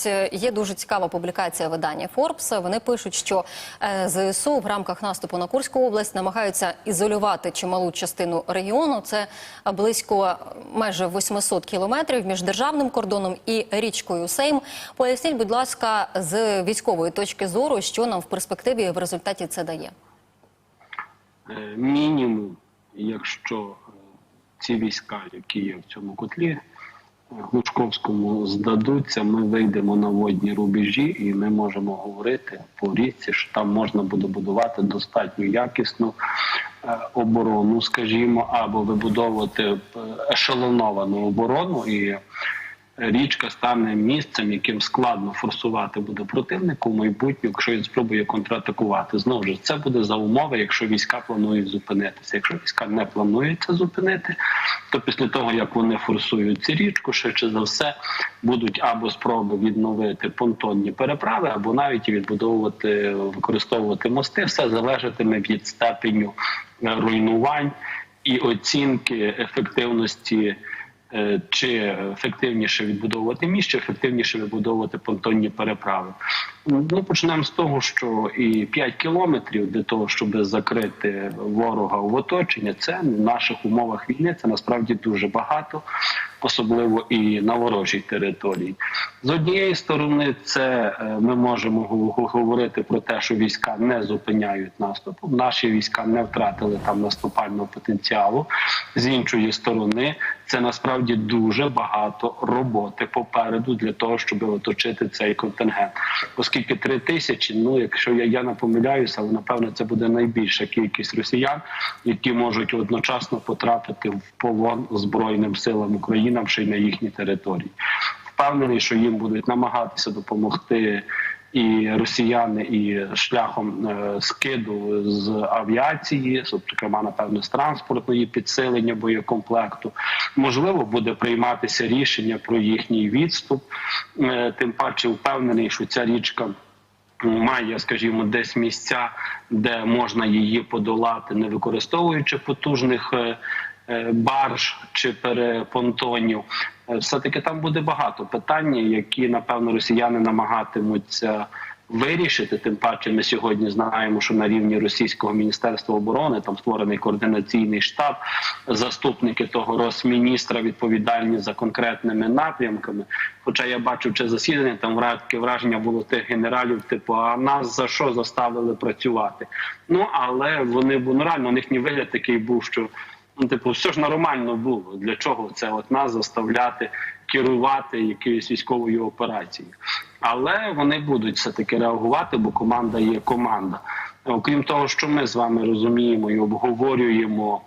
ось е, є дуже цікава публікація видання Forbes. Вони пишуть, що е, ЗСУ в рамках наступу на Курську область намагаються ізолювати чималу частину регіону. Це близько е, майже 800 кілометрів між державним кордоном і річкою Сейм. Поясніть, будь ласка, з військової точки зору, що нам в перспективі в результаті це дає. Мінімум, якщо ці війська, які є в цьому котлі, Глушковському здадуться, ми вийдемо на водні рубежі, і ми можемо говорити по річці, що там можна буде будувати достатньо якісну е, оборону, скажімо, або вибудовувати е, ешелоновану оборону і. Річка стане місцем, яким складно форсувати буде противнику в майбутньому, якщо він спробує контратакувати. Знову ж це буде за умови, якщо війська планують зупинитися. Якщо війська не плануються зупинити, то після того як вони форсують цю річку, швидше за все будуть або спроби відновити понтонні переправи, або навіть відбудовувати використовувати мости. Все залежатиме від степеню е, руйнувань і оцінки ефективності. Е, Чи ефективніше відбудовувати міст, чи ефективніше відбудовувати понтонні переправи? Ну почнемо з того, що і 5 кілометрів для того, щоб закрити ворога в оточення, це в наших умовах війни. Це насправді дуже багато, особливо і на ворожій території. З однієї сторони, це е, ми можемо говорити про те, що війська не зупиняють наступу. Наші війська не втратили там наступального потенціалу. З іншої сторони, це насправді дуже багато роботи попереду для того, щоб оточити цей контингент. Оскільки три тисячі, ну якщо я, я не помиляюся, але напевно це буде найбільша кількість росіян, які можуть одночасно потрапити в полон збройним силам України ще на їхній території. Впевнений, що їм будуть намагатися допомогти. І росіяни, і шляхом е, скиду з авіації, зокрема, напевно, з транспортної підсилення боєкомплекту, можливо, буде прийматися рішення про їхній відступ. Е, тим паче впевнений, що ця річка має, скажімо, десь місця, де можна її подолати, не використовуючи потужних. е, Барж чи перепонтонів, все-таки там буде багато питань, які напевно росіяни намагатимуться вирішити. Тим паче, ми сьогодні знаємо, що на рівні російського міністерства оборони там створений координаційний штаб, заступники того росміністра відповідальні за конкретними напрямками. Хоча я бачив чи засідання, там таке враження було тих генералів, типу, а нас за що заставили працювати? Ну але вони ну, реально у них вигляд такий був, що ну, типу, все ж нормально було. Для чого це от нас заставляти керувати якоюсь військовою операцією? Але вони будуть все таки реагувати, бо команда є команда. Окрім того, що ми з вами розуміємо і обговорюємо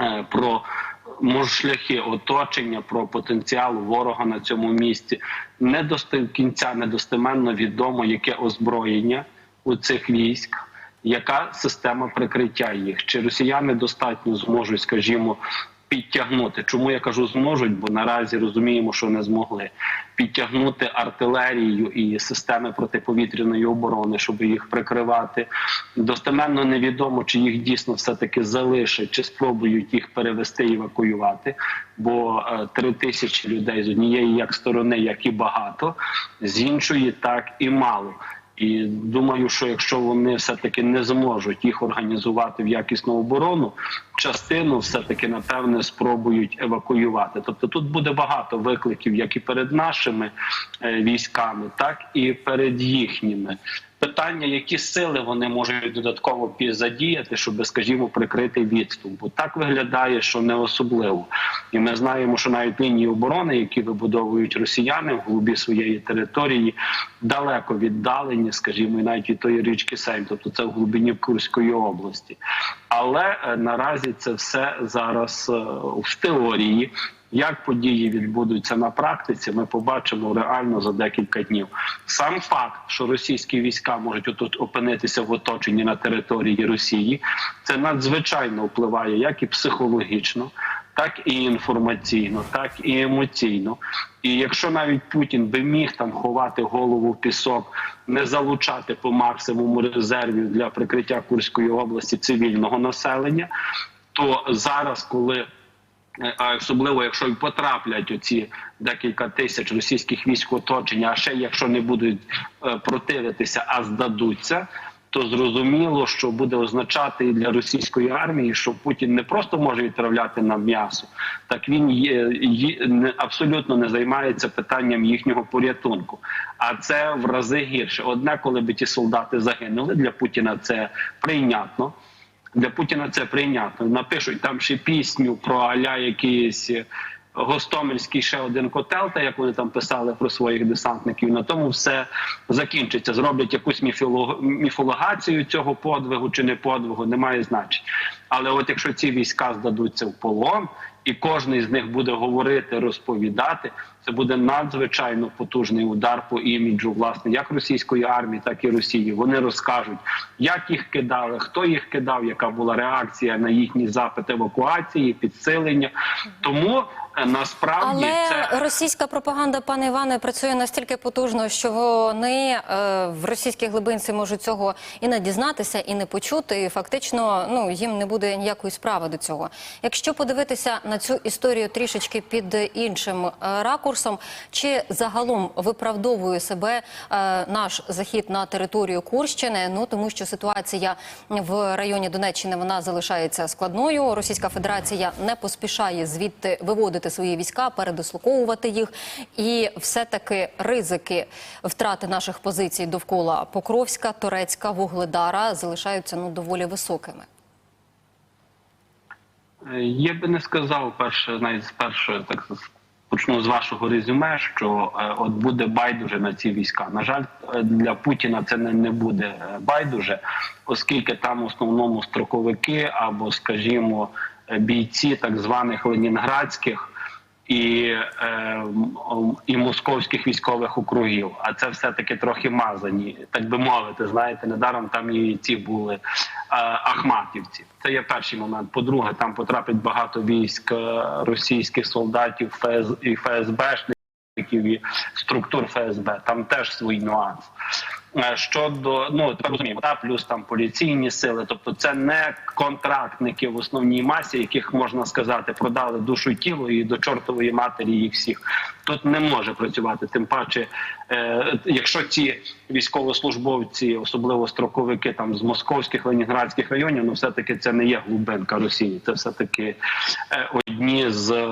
е, про може шляхи оточення, про потенціал ворога на цьому місці. Не до кінця недостеменно відомо, яке озброєння у цих військ, яка система прикриття їх. Чи росіяни достатньо зможуть, скажімо, підтягнути? Чому я кажу зможуть? Бо наразі розуміємо, що не змогли підтягнути артилерію і системи протиповітряної оборони, щоб їх прикривати. Достеменно невідомо, чи їх дійсно все таки залишать, чи спробують їх перевести і евакуювати. Бо е, три тисячі людей з однієї як сторони, як і багато, з іншої так і мало. І думаю, що якщо вони все таки не зможуть їх організувати в якісну оборону, частину все таки напевне спробують евакуювати. Тобто тут буде багато викликів, як і перед нашими е, військами, так і перед їхніми. Питання, які сили вони можуть додатково задіяти, щоб, скажімо, прикрити відступ. Бо так виглядає, що не особливо. І ми знаємо, що навіть лінії оборони, які вибудовують росіяни в глубі своєї території, далеко віддалені, скажімо, навіть від тої річки Сейм, тобто це в глибині Курської області. Але е, наразі це все зараз е, в теорії. Як події відбудуться на практиці, ми побачимо реально за декілька днів. Сам факт, що російські війська можуть отут опинитися в оточенні на території Росії, це надзвичайно впливає як і психологічно, так і інформаційно, так і емоційно. І якщо навіть Путін би міг там ховати голову в пісок, не залучати по максимуму резервів для прикриття Курської області цивільного населення, то зараз, коли Е, А особливо, якщо й потраплять оці декілька тисяч російських військ оточення, а ще якщо не будуть е, противитися, а здадуться, то зрозуміло, що буде означати і для російської армії, що Путін не просто може відправляти нам м'ясо, так він є, є- абсолютно не займається питанням їхнього порятунку. А це в рази гірше. Одне, коли би ті солдати загинули, для Путіна це прийнятно. Для Путіна це прийнятно. Напишуть там ще пісню про аля якийсь е, Гостомельський ще один котел, та як вони там писали про своїх десантників. На тому все закінчиться. Зроблять якусь міфологацію цього подвигу чи не подвигу, немає значення. Але от якщо ці війська здадуться в полон, і кожен з них буде говорити, розповідати, це буде надзвичайно потужний удар по іміджу, власне, як російської армії, так і Росії. Вони розкажуть, як їх кидали, хто їх кидав, яка була реакція на їхній запит евакуації, підсилення. Тому насправді Але це російська пропаганда, пане Іване, працює настільки потужно, що вони е, в російській глибинці можуть цього і не дізнатися, і не почути. І фактично, ну їм не буде ніякої справи до цього. Якщо подивитися на цю історію трішечки під іншим е, ракурсом, чи загалом виправдовує себе е, наш захід на територію Курщини? Ну тому що ситуація в районі Донеччини вона залишається складною. Російська Федерація не поспішає звідти виводити свої війська, передислоковувати їх, і все-таки ризики втрати наших позицій довкола Покровська, Торецька, Вугледара залишаються ну доволі високими. Е, Я би не сказав перше, навіть з першого, так почну з вашого резюме, що е, от буде байдуже на ці війська. На жаль, е, для Путіна це не, не буде е, байдуже, оскільки там в основному строковики або, скажімо, бійці так званих ленінградських. І, е, і московських військових округів, а це все таки трохи мазані, так би мовити. Знаєте, недаром там і ці були е, ахматівці. Це є перший момент. По-друге, там потрапить багато військ е, російських солдатів, ФС і ФСБшників і структур ФСБ. Там теж свій нюанс. Е, Щодо ну тепер розуміємо, та плюс там поліційні сили, тобто це не контрактники в основній масі, яких можна сказати, продали душу і тіло і до чортової матері їх всіх. Тут не може працювати. Тим паче, е, якщо ці військовослужбовці, особливо строковики там з московських ленінградських районів, ну все таки це не є глибинка Росії, це все таки е, одні з е,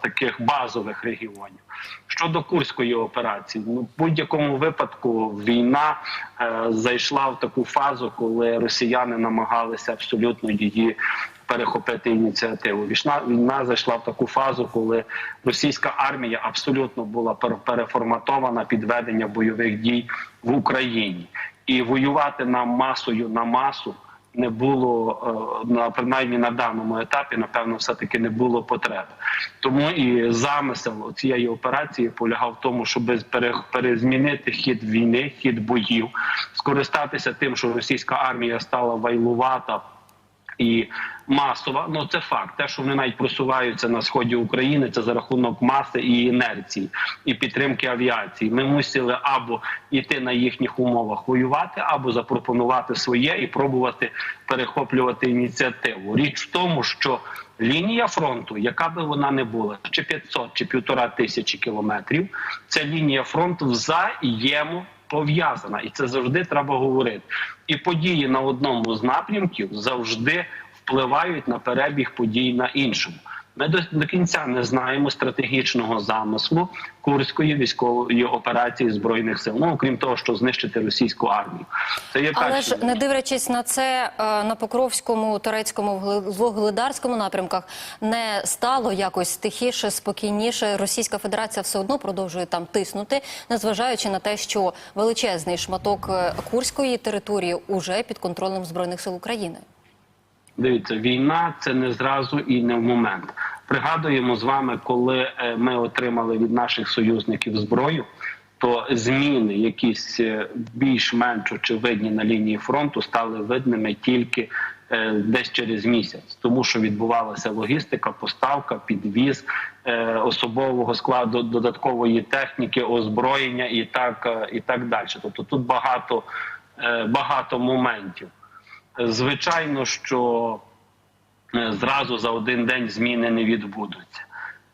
таких базових регіонів. Щодо курської операції, ну в будь-якому випадку війна е, зайшла в таку фазу, коли росіяни намагалися абсолютно її перехопити ініціативу. Війна, війна зайшла в таку фазу, коли російська армія абсолютно була переформатована під ведення бойових дій в Україні, і воювати нам масою на масу. Не було е, на принаймні на даному етапі, напевно, все таки не було потреб. Тому і замисел цієї операції полягав в тому, щоб пере- перезмінити хід війни, хід боїв, скористатися тим, що російська армія стала вайлувата і масова. Ну це факт. Те, що вони навіть просуваються на сході України, це за рахунок маси і інерції і підтримки авіації. Ми мусили або йти на їхніх умовах воювати, або запропонувати своє і пробувати перехоплювати ініціативу. Річ в тому, що лінія фронту, яка би вона не була, чи 500, чи півтора тисячі кілометрів, це лінія фронту взаємо пов'язана, і це завжди треба говорити. І події на одному з напрямків завжди впливають на перебіг подій на іншому. Ми до, до кінця не знаємо стратегічного замислу курської військової операції збройних сил. Ну окрім того, що знищити російську армію. Це є Але ж не дивлячись на це, е, на Покровському, Турецькому, Вугле- Вугледарському напрямках не стало якось тихіше, спокійніше. Російська Федерація все одно продовжує там тиснути, незважаючи на те, що величезний шматок е, курської території уже під контролем збройних сил України. Дивіться, війна це не зразу і не в момент. Пригадуємо з вами, коли е, ми отримали від наших союзників зброю, то зміни, якісь е, більш-менш очевидні на лінії фронту, стали видними тільки е, десь через місяць, тому що відбувалася логістика, поставка, підвіз особового складу, додаткової техніки, озброєння і так, і так далі. Тобто тут багато, багато моментів. Звичайно, що е, зразу за один день зміни не відбудуться.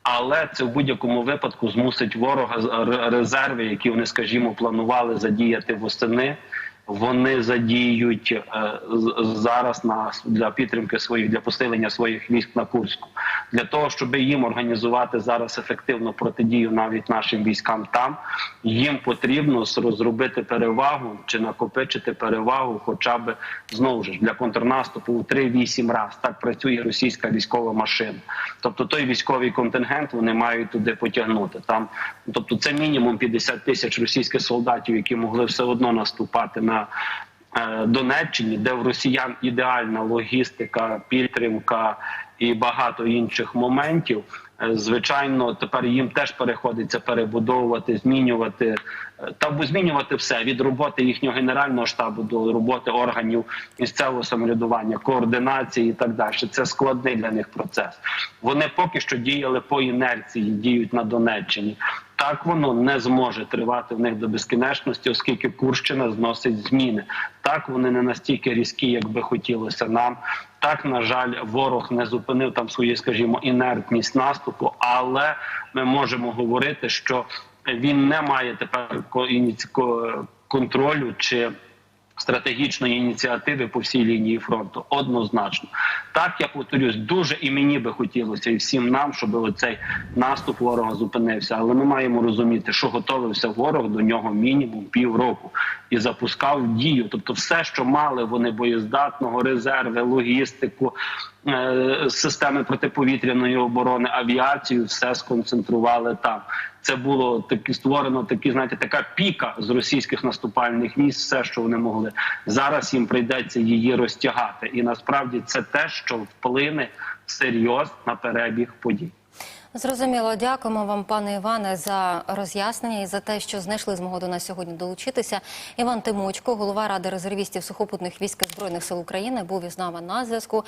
Але це в будь-якому випадку змусить ворога резерви, які вони, скажімо, планували задіяти восени. Вони задіють е, зараз на для підтримки своїх для посилення своїх військ на Курську, для того, щоб їм організувати зараз ефективну протидію навіть нашим військам там. Їм потрібно розробити перевагу чи накопичити перевагу, хоча б знову ж для контрнаступу у 3-8 разів. Так працює російська військова машина. Тобто той військовий контингент вони мають туди потягнути. Там, тобто, це мінімум 50 тисяч російських солдатів, які могли все одно наступати на. Е, Донеччині, де в росіян ідеальна логістика, підтримка і багато інших моментів. Е, Звичайно, тепер їм теж переходиться перебудовувати, змінювати е, та змінювати все від роботи їхнього генерального штабу до роботи органів місцевого самоврядування, координації і так далі. Це складний для них процес. Вони поки що діяли по інерції, діють на Донеччині. Так воно не зможе тривати в них до безкінечності, оскільки Курщина зносить зміни. Так вони не настільки різкі, як би хотілося нам. Так, на жаль, ворог не зупинив там свою, скажімо, інертність наступу, але ми можемо говорити, що він не має тепер контролю чи стратегічної ініціативи по всій лінії фронту. Однозначно, так я повторюсь, дуже і мені би хотілося, і всім нам, щоб оцей наступ ворога зупинився. Але ми маємо розуміти, що готовився ворог до нього мінімум півроку і запускав дію. Тобто, все, що мали вони боєздатного, резерви, логістику. е, Системи протиповітряної оборони, авіацію, все сконцентрували там. Це було таки створено такі, знаєте, така піка з російських наступальних військ, все, що вони могли. Зараз їм прийдеться її розтягати, і насправді це те, що вплине серйозно на перебіг подій. Зрозуміло, дякуємо вам, пане Іване, за роз'яснення і за те, що знайшли змогу до нас сьогодні долучитися. Іван Тимочко, голова ради резервістів сухопутних військ збройних сил України, був із нами на зв'язку.